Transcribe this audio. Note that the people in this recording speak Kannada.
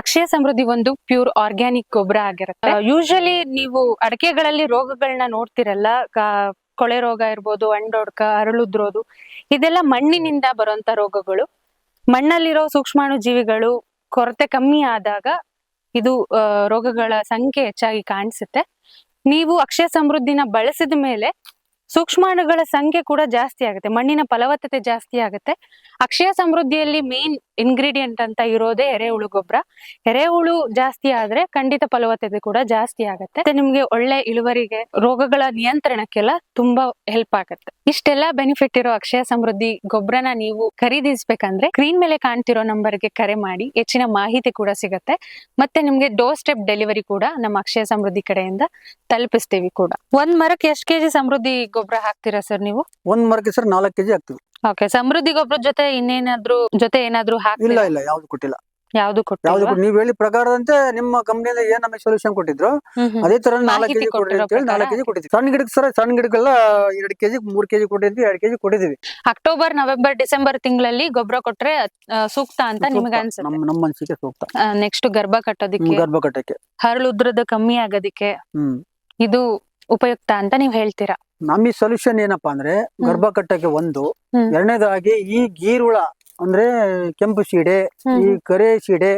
ಅಕ್ಷಯ ಸಮೃದ್ಧಿ ಒಂದು ಪ್ಯೂರ್ ಆರ್ಗ್ಯಾನಿಕ್ ಗೊಬ್ಬರ ಆಗಿರುತ್ತೆ. ಯೂಶಲಿ ನೀವು ಅಡಕೆಗಳಲ್ಲಿ ರೋಗಗಳನ್ನ ನೋಡ್ತಿರಲ್ಲ ಕೊಳೆ ರೋಗ ಇರ್ಬೋದು ಅಂಡೊಡ್ಕ ಅರಳುದ್ರೋದು ಇದೆಲ್ಲ ಮಣ್ಣಿನಿಂದ ಬರುವಂತ ರೋಗಗಳು. ಮಣ್ಣಲ್ಲಿರೋ ಸೂಕ್ಷ್ಮಾಣು ಜೀವಿಗಳು ಕೊರತೆ ಕಮ್ಮಿ ಆದಾಗ ಇದು ರೋಗಗಳ ಸಂಖ್ಯೆ ಹೆಚ್ಚಾಗಿ ಕಾಣಿಸುತ್ತೆ. ನೀವು ಅಕ್ಷಯ ಸಮೃದ್ಧಿನ ಬಳಸಿದ ಮೇಲೆ ಸೂಕ್ಷ್ಮಾಣುಗಳ ಸಂಖ್ಯೆ ಕೂಡ ಜಾಸ್ತಿ ಆಗುತ್ತೆ. ಮಣ್ಣಿನ ಫಲವತ್ತತೆ ಜಾಸ್ತಿ ಆಗುತ್ತೆ. ಅಕ್ಷಯ ಸಮೃದ್ಧಿಯಲ್ಲಿ ಮೇನ್ ಇಂಗ್ರೀಡಿಯೆಂಟ್ ಅಂತ ಇರೋದೇ ಎರೆಹುಳು ಗೊಬ್ಬರ ಎರೆಹುಳು ಜಾಸ್ತಿ ಆದ್ರೆ ಖಂಡಿತ ಫಲವತ್ತತೆ ಕೂಡ ಜಾಸ್ತಿ ಆಗುತ್ತೆ. ನಿಮ್ಗೆ ಒಳ್ಳೆ ಇಳುವರಿಗೆ, ರೋಗಗಳ ನಿಯಂತ್ರಣಕ್ಕೆಲ್ಲ ತುಂಬಾ ಹೆಲ್ಪ್ ಆಗುತ್ತೆ. ಇಷ್ಟೆಲ್ಲ ಬೆನಿಫಿಟ್ ಇರೋ ಅಕ್ಷಯ ಸಮೃದ್ಧಿ ಗೊಬ್ಬರನ ನೀವು ಖರೀದಿಸ್ಬೇಕಂದ್ರೆ ಸ್ಕ್ರೀನ್ ಮೇಲೆ ಕಾಣ್ತಿರೋ ನಂಬರ್ಗೆ ಕರೆ ಮಾಡಿ, ಹೆಚ್ಚಿನ ಮಾಹಿತಿ ಕೂಡ ಸಿಗತ್ತೆ. ಮತ್ತೆ ನಿಮ್ಗೆ ಡೋರ್ ಸ್ಟೆಪ್ ಡೆಲಿವರಿ ಕೂಡ ನಮ್ಮ ಅಕ್ಷಯ ಸಮೃದ್ಧಿ ಕಡೆಯಿಂದ ತಲುಪಿಸ್ತೀವಿ ಕೂಡ. ಒಂದ್ ಮರಕ್ಕೆ ಎಷ್ಟು ಕೆಜಿ ಸಮೃದ್ಧಿ ಗೊಬ್ಬರ ಹಾಕ್ತೀರಾ ಸರ್ ನೀವು? ಒಂದ್ ಮರಕ್ಕೆ ಸರ್ ನಾಲ್ಕು ಕೆಜಿ ಹಾಕ್ತಿವಿ. ಓಕೆ ಸಮೃದ್ಧಿ ಗೊಬ್ಬರ ಜೊತೆ ಇನ್ನೇನಾದ್ರೂ ಜೊತೆ ಏನಾದ್ರು ಇಲ್ಲ ಇಲ್ಲ ಯಾವ್ದು ಕೊಟ್ಟಿಲ್ಲ. ಯಾವ್ದು ಯಾವ್ದು ನೀವು ಕೊಟ್ಟು- ನೀವ್ ಹೇಳಿ ಪ್ರಕಾರದಂತೆ ನಿಮ್ಮ ಕಂಪ್ನಿಯಿಂದ ಏನ್ ನಮಗೆ ಸೊಲ್ಯೂಷನ್ ಕೊಟ್ಟಿದ್ರು. ಅದೇ ತರ ನಾಲ್ಕು ಮಾಹಿತಿ ಕೆಜಿ ಕೊಡ್ರಿ ಕೊಟ್ಟಿರೋ ಅಂತ ಹೇಳಿ ನಾಲ್ಕು ಪ್ರಕಾರ? ಕೆಜಿ ಕೊಟ್ಟಿದ್ವಿ. ಸಣ್ಣ ಗಿಡಕ್ಕೆ ಸರ್ ಸಣ್ಣ ಗಿಡಕ್ಕೆಲ್ಲ ಎರಡು ಕೆಜಿ ಮೂರ್ ಕೆಜಿ ಕೊಟ್ಟಿದ್ವಿ ಎರಡು ಕೆಜಿ ಕೊಟ್ಟಿದ್ವಿ ಅಕ್ಟೋಬರ್ ನವೆಂಬರ್ ಡಿಸೆಂಬರ್ ತಿಂಗಳಲ್ಲಿ ಗೊಬ್ಬರ ಕೊಟ್ರೆ ಆ, ಸೂಕ್ತ ಅಂತ ನಿಮ್ಗೆ ಸೂಕ್ತ. ಅನ್ಸುತ್ತೆ? ನಮ್ಮ ನಮ್ಮ ಮನ್ಸಿಗೆ ಸೂಕ್ತ. ನೆಕ್ಸ್ಟ್ ಗರ್ಭ ಕಟ್ಟೋದಿಕ್ಕೆ? ಗರ್ಭ ಕಟ್ಟಕ್ಕೆ. ಹರಳು ಉದ್ರದ ಕಮ್ಮಿ ಆಗೋದಿಕ್ಕೆ? ಹ್ಮ್. ಇದು ಉಪಯುಕ್ತ ಅಂತ ನೀವ್ ಹೇಳ್ತೀರಾ? ನಮ್ಮ ಈ ಸೊಲ್ಯೂಷನ್ ಏನಪ್ಪಾ ಅಂದ್ರೆ ಗರ್ಭ ಕಟ್ಟಕ್ಕೆ ಒಂದು. ಎರಡನೇದಾಗಿ ಈ ಗೀರುಳ ಅಂದ್ರೆ ಕೆಂಪು ಸೀಡೆ ಈ ಕರೆ ಸೀಡೆ